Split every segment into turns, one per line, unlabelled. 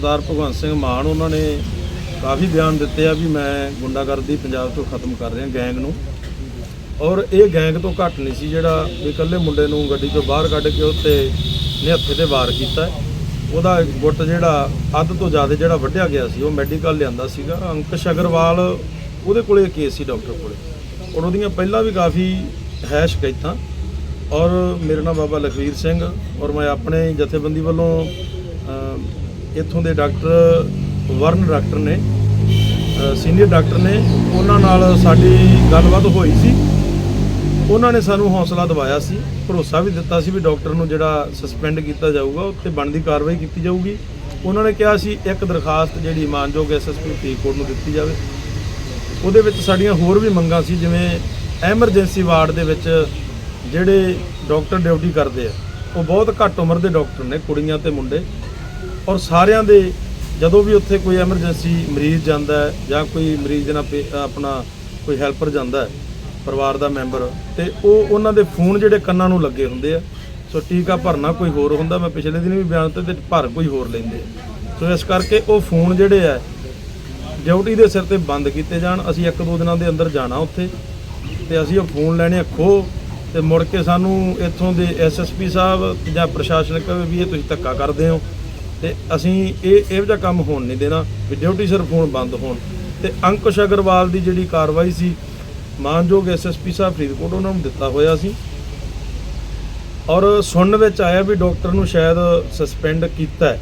ਸਰਦਾਰ ਭਗਵੰਤ ਸਿੰਘ ਮਾਨ, ਉਹਨਾਂ ਨੇ ਕਾਫੀ ਬਿਆਨ ਦਿੱਤੇ ਆ ਵੀ ਮੈਂ ਗੁੰਡਾਗਰਦੀ ਪੰਜਾਬ ਤੋਂ ਖਤਮ ਕਰ ਰਿਹਾ ਗੈਂਗ ਨੂੰ। ਔਰ ਇਹ ਗੈਂਗ ਤੋਂ ਘੱਟ ਨਹੀਂ ਸੀ, ਜਿਹੜਾ ਵੀ ਇਕੱਲੇ ਮੁੰਡੇ ਨੂੰ ਗੱਡੀ ਚੋਂ ਬਾਹਰ ਕੱਢ ਕੇ ਉੱਤੇ ਨਿਹੱਥੇ ਤੇ ਵਾਰ ਕੀਤਾ। ਉਹਦਾ ਗੁੱਟ ਜਿਹੜਾ ਅੱਧ ਤੋਂ ਜ਼ਿਆਦਾ ਜਿਹੜਾ ਵੱਢਿਆ ਗਿਆ ਸੀ, ਉਹ ਮੈਡੀਕਲ ਲਿਆਂਦਾ ਸੀਗਾ। ਅੰਕਸ਼ ਅਗਰਵਾਲ, ਉਹਦੇ ਕੋਲੇ ਕੇਸ ਸੀ ਡਾਕਟਰ ਕੋਲੇ। ਔਰ ਉਹਦੀਆਂ ਪਹਿਲਾਂ ਵੀ ਕਾਫੀ ਹੈ ਸ਼ਿਕਾਇਤਾਂ ਔਰ ਮੇਰਾ ਨਾਮ ਬਾਬਾ ਲਖਵੀਰ ਸਿੰਘ, ਔਰ ਮੈਂ ਆਪਣੇ ਜਥੇਬੰਦੀ ਵੱਲੋਂ ਇੱਥੋਂ ਦੇ ਡਾਕਟਰ ਵਰਨ ਡਾਕਟਰ ਨੇ ਸੀਨੀਅਰ ਡਾਕਟਰ ਨੇ, ਉਹਨਾਂ ਨਾਲ ਸਾਡੀ ਗੱਲਬਾਤ ਹੋਈ ਸੀ। ਉਹਨਾਂ ਨੇ ਸਾਨੂੰ ਹੌਸਲਾ ਦਿਵਾਇਆ ਸੀ, ਭਰੋਸਾ ਵੀ ਦਿੱਤਾ ਸੀ ਵੀ ਡਾਕਟਰ ਨੂੰ ਜਿਹੜਾ ਸਸਪੈਂਡ ਕੀਤਾ ਜਾਊਗਾ ਉੱਤੇ ਬਣਦੀ ਕਾਰਵਾਈ ਕੀਤੀ ਜਾਊਗੀ। ਉਹਨਾਂ ਨੇ ਕਿਹਾ ਸੀ, ਇੱਕ ਦਰਖਾਸਤ ਜਿਹੜੀ ਮਾਨਯੋਗ ਐਸਐਸਪੀ ਫਰੀਦਕੋਟ ਨੂੰ ਦਿੱਤੀ ਜਾਵੇ। ਉਹਦੇ ਵਿੱਚ ਸਾਡੀਆਂ ਹੋਰ ਵੀ ਮੰਗਾਂ ਸੀ, ਜਿਵੇਂ ਐਮਰਜੈਂਸੀ ਵਾਰਡ ਦੇ ਵਿੱਚ ਜਿਹੜੇ ਡਾਕਟਰ ਡਿਊਟੀ ਕਰਦੇ ਆ, ਉਹ ਬਹੁਤ ਘੱਟ ਉਮਰ ਦੇ ਡਾਕਟਰ ਨੇ, ਕੁੜੀਆਂ ਤੇ ਮੁੰਡੇ। ਔਰ ਸਾਰਿਆਂ ਦੇ ਜਦੋਂ ਵੀ ਉੱਥੇ ਕੋਈ ਐਮਰਜੈਂਸੀ ਮਰੀਜ਼ ਜਾਂਦਾ ਹੈ ਜਾਂ ਕੋਈ ਮਰੀਜ਼ ਦੇ ਨਾਲ ਪੇ- ਆਪਣਾ ਕੋਈ ਹੈਲਪਰ ਜਾਂਦਾ ਹੈ, ਪਰਿਵਾਰ ਦਾ ਮੈਂਬਰ, ਤੇ ਉਹ ਉਹਨਾਂ ਦੇ ਫੋਨ ਜਿਹੜੇ ਕੰਨਾਂ ਨੂੰ ਲੱਗੇ ਹੁੰਦੇ ਆ, ਸੋ ਟੀਕਾ ਭਰਨਾ ਕੋਈ ਹੋਰ ਹੁੰਦਾ, ਮੈਂ ਪਿਛਲੇ ਦਿਨ ਵੀ ਬਿਆਨ ਦਿੱਤਾ ਤੇ ਭਰ ਕੋਈ ਹੋਰ ਲੈਂਦੇ ਸੋ ਇਸ ਕਰਕੇ ਉਹ ਫੋਨ ਜਿਹੜੇ ਆ, ਡਿਊਟੀ ਦੇ ਸਿਰ ਤੇ ਬੰਦ ਕੀਤੇ ਜਾਣ, ਅਸੀਂ ਇੱਕ ਦੋ ਦਿਨਾਂ ਦੇ ਅੰਦਰ ਜਾਣਾ ਉੱਥੇ, ਤੇ ਅਸੀਂ ਉਹ ਫੋਨ ਲੈਣੇ ਆ ਖੋ, ਤੇ ਮੁੜ ਕੇ ਸਾਨੂੰ ਇੱਥੋਂ ਦੇ ਐਸਐਸਪੀ ਸਾਹਿਬ ਜਾਂ ਪ੍ਰਸ਼ਾਸਨ ਵੀ ਇਹ ਤੁਸੀਂ ਧੱਕਾ ਕਰਦੇ ਹੋ। ਤੇ ਅਸੀਂ ਇਹ ਇਹੋ ਜਿਹਾ ਕੰਮ ਹੋਣ ਨਹੀਂ ਦੇਣਾ ਵੀ ਡਿਊਟੀ ਸਿਰ ਫੋਨ ਬੰਦ ਹੋਣ। ਤੇ ਅੰਕੁਸ਼ ਅਗਰਵਾਲ ਦੀ ਜਿਹੜੀ ਕਾਰਵਾਈ ਸੀ, ਮਾਨਯੋਗ ਐਸਐਸਪੀ ਸਾਹਿਬ ਫਰੀਦਕੋਟ ਉਹਨਾਂ ਨੂੰ ਦਿੱਤਾ ਹੋਇਆ ਸੀ। ਔਰ ਸੁਣਨ ਵਿੱਚ ਆਇਆ ਵੀ ਡਾਕਟਰ ਨੂੰ ਸ਼ਾਇਦ ਸਸਪੈਂਡ ਕੀਤਾ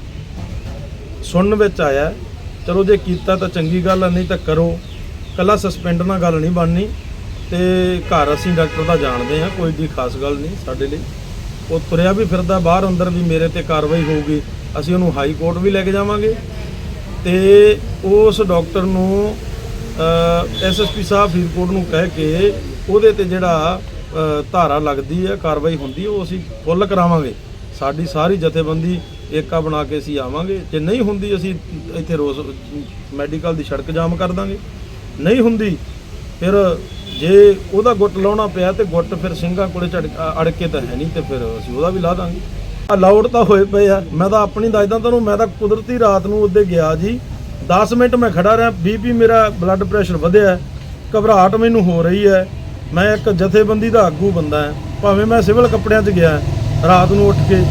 ਸੁਣਨ ਵਿੱਚ ਆਇਆ, ਚਲੋ ਜੇ ਕੀਤਾ ਤਾਂ ਚੰਗੀ ਗੱਲ ਹੈ ਨਹੀਂ ਤਾਂ ਕਰੋ। ਕੱਲਾ ਸਸਪੈਂਡ ਨਾਲ ਗੱਲ ਨਹੀਂ ਬਣਨੀ। ਤੇ ਘਰ ਅਸੀਂ ਡਾਕਟਰ ਦਾ ਜਾਣਦੇ ਹਾਂ, ਕੋਈ ਦੀ ਖਾਸ ਗੱਲ ਨਹੀਂ ਸਾਡੇ ਲਈ। ਉਹ ਤੁਰਿਆ ਵੀ ਫਿਰਦਾ, ਬਾਹਰ ਅੰਦਰ ਵੀ ਮੇਰੇ ਤੇ ਕਾਰਵਾਈ ਹੋਊਗੀ। ਅਸੀਂ ਉਹਨੂੰ ਹਾਈ ਕੋਰਟ ਵੀ ਲੈ ਕੇ ਜਾਵਾਂਗੇ ਤੇ ਉਸ ਡਾਕਟਰ ਨੂੰ ਐਸਐਸਪੀ ਸਾਹਿਬ ਫਰੀਦਕੋਟ ਨੂੰ ਕਹਿ ਕੇ ਉਹਦੇ ਤੇ ਜਿਹੜਾ ਧਾਰਾ ਲੱਗਦੀ ਹੈ, ਕਾਰਵਾਈ ਹੁੰਦੀ ਉਹ ਅਸੀਂ ਫੁੱਲ ਕਰਾਵਾਂਗੇ। ਸਾਡੀ ਸਾਰੀ ਜਥੇਬੰਦੀ ਏਕਾ ਬਣਾ ਕੇ ਅਸੀਂ ਆਵਾਂਗੇ। ਜੇ ਨਹੀਂ ਹੁੰਦੀ, ਅਸੀਂ ਇੱਥੇ ਰੋਜ਼ ਮੈਡੀਕਲ ਦੀ ਸੜਕ ਜਾਮ ਕਰ ਦਾਂਗੇ। ਨਹੀਂ ਹੁੰਦੀ, ਫਿਰ ਜੇ ਉਹਦਾ ਗੁੱਟ ਲਾਉਣਾ ਪਿਆ ਤੇ ਗੁੱਟ ਫਿਰ ਸਿੰਘਾਂ ਕੋਲੇ ਝੜ- ਅ- ਅੜ ਕੇ ਤਾਂ ਹੈ ਨਹੀਂ ਤੇ ਫਿਰ ਅਸੀਂ ਉਹਦਾ ਵੀ ਲਾ ਦਾਂਗੇ। ਆ ਤਾਂ ਹੋਏ ਪਏ ਆ। ਮੈਂ ਤਾਂ ਆਪਣੀ ਦੱਸਦਾ ਤੁਹਾਨੂੰ, ਮੈਂ ਤਾਂ ਕੁਦਰਤੀ ਰਾਤ ਨੂੰ ਉੱਦੇ ਗਿਆ ਜੀ। 10 ਮਿੰਟ ਮੈਂ ਖੜਾ ਰਿਹਾ ਬੀਪੀ ਮੇਰਾ ਬਲੱਡ ਪ੍ਰੈਸ਼ਰ ਵਧਿਆ। ਘਬਰਾਹਟ ਮੈਨੂੰ ਹੋ ਰਹੀ ਹੈ। ਮੈਂ ਇੱਕ ਜਥੇਬੰਦੀ ਦਾ ਆਗੂ ਬੰਦਾ ਹਾਂ। ਭਾਵੇਂ ਮੈਂ ਸਿਵਲ ਕੱਪੜਿਆਂ 'ਚ ਗਿਆ, ਰਾਤ ਨੂੰ ਉੱਠ ਕੇ।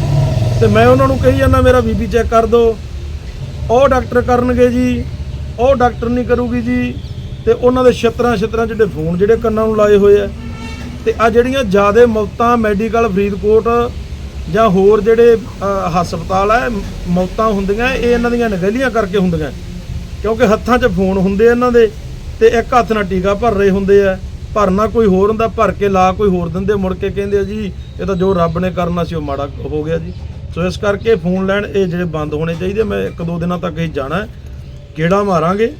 ਤੇ ਮੈਂ ਉਹਨਾਂ ਨੂੰ ਕਹੀ ਜਾਂਦਾ, ਮੇਰਾ ਬੀਪੀ ਚੈੱਕ ਕਰ ਦਿਓ ਉਹ ਡਾਕਟਰ ਕਰਨਗੇ ਜੀ। ਉਹ ਡਾਕਟਰ ਨਹੀਂ ਕਰੂਗੀ ਜੀ। ਤੇ ਉਹਨਾਂ ਦੇ ਛਤਰਾਂ ਛਤਰਾਂ ਜਿਹੜੇ ਫੋਨ ਜਿਹੜੇ ਕੰਨਾਂ ਨੂੰ ਲਾਏ ਹੋਏ ਆ। ਤੇ ਆ ਜਿਹੜੀਆਂ ਜਿਆਦੇ ਮੌਤਾਂ ਮੈਡੀਕਲ ਫਰੀਦਕੋਟ ਜਾਂ ਹੋਰ ਜਿਹੜੇ ਹਸਪਤਾਲ ਹੈ ਮੌਤਾਂ ਹੁੰਦੀਆਂ, ਇਹ ਇਹਨਾਂ ਦੀਆਂ ਨਗਲੀਆਂ ਕਰਕੇ ਹੁੰਦੀਆਂ। ਕਿਉਂਕਿ ਹੱਥਾਂ 'ਚ ਫੋਨ ਹੁੰਦੇ ਇਹਨਾਂ ਦੇ, ਤੇ ਇੱਕ ਹੱਥ ਨਾਲ ਟੀਕਾ ਭਰ ਰਹੇ ਹੁੰਦੇ ਆ। ਭਰਨਾ ਕੋਈ ਹੋਰ ਹੁੰਦਾ, ਭਰ ਕੇ ਲਾ ਕੋਈ ਹੋਰ ਦਿੰਦੇ, ਮੁੜ ਕੇ ਕਹਿੰਦੇ ਆ, ਜੀ, ਇਹ ਤਾਂ ਜੋ ਰੱਬ ਨੇ ਕਰਨਾ ਸੀ, ਉਹ ਮਾੜਾ ਹੋ ਗਿਆ ਜੀ। ਸੋ ਇਸ ਕਰਕੇ ਫੋਨ ਲੈਣ ਇਹ ਜਿਹੜੇ ਬੰਦ ਹੋਣੇ ਚਾਹੀਦੇ ਮੈਂ ਇੱਕ ਦੋ ਦਿਨਾਂ ਤੱਕ ਹੀ ਜਾਣਾ। ਹੈ। ਕਿਹੜਾ ਮਾਰਾਂਗੇ?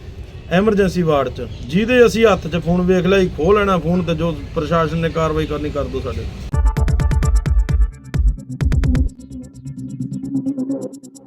ਐਮਰਜੈਂਸੀ ਵਾਰਡ 'ਚ। ਜਿਹਦੇ ਅਸੀਂ ਹੱਥ 'ਚ ਫੋਨ ਵੇਖ ਲਿਆ ਹੀ ਖੋਹ ਲੈਣਾ ਫੋਨ ਤੇ ਜੋ ਪ੍ਰਸ਼ਾਸਨ ਨੇ ਕਾਰਵਾਈ ਕਰਨੀ, ਕਰ ਦੋ ਸਾਡੇ। thank you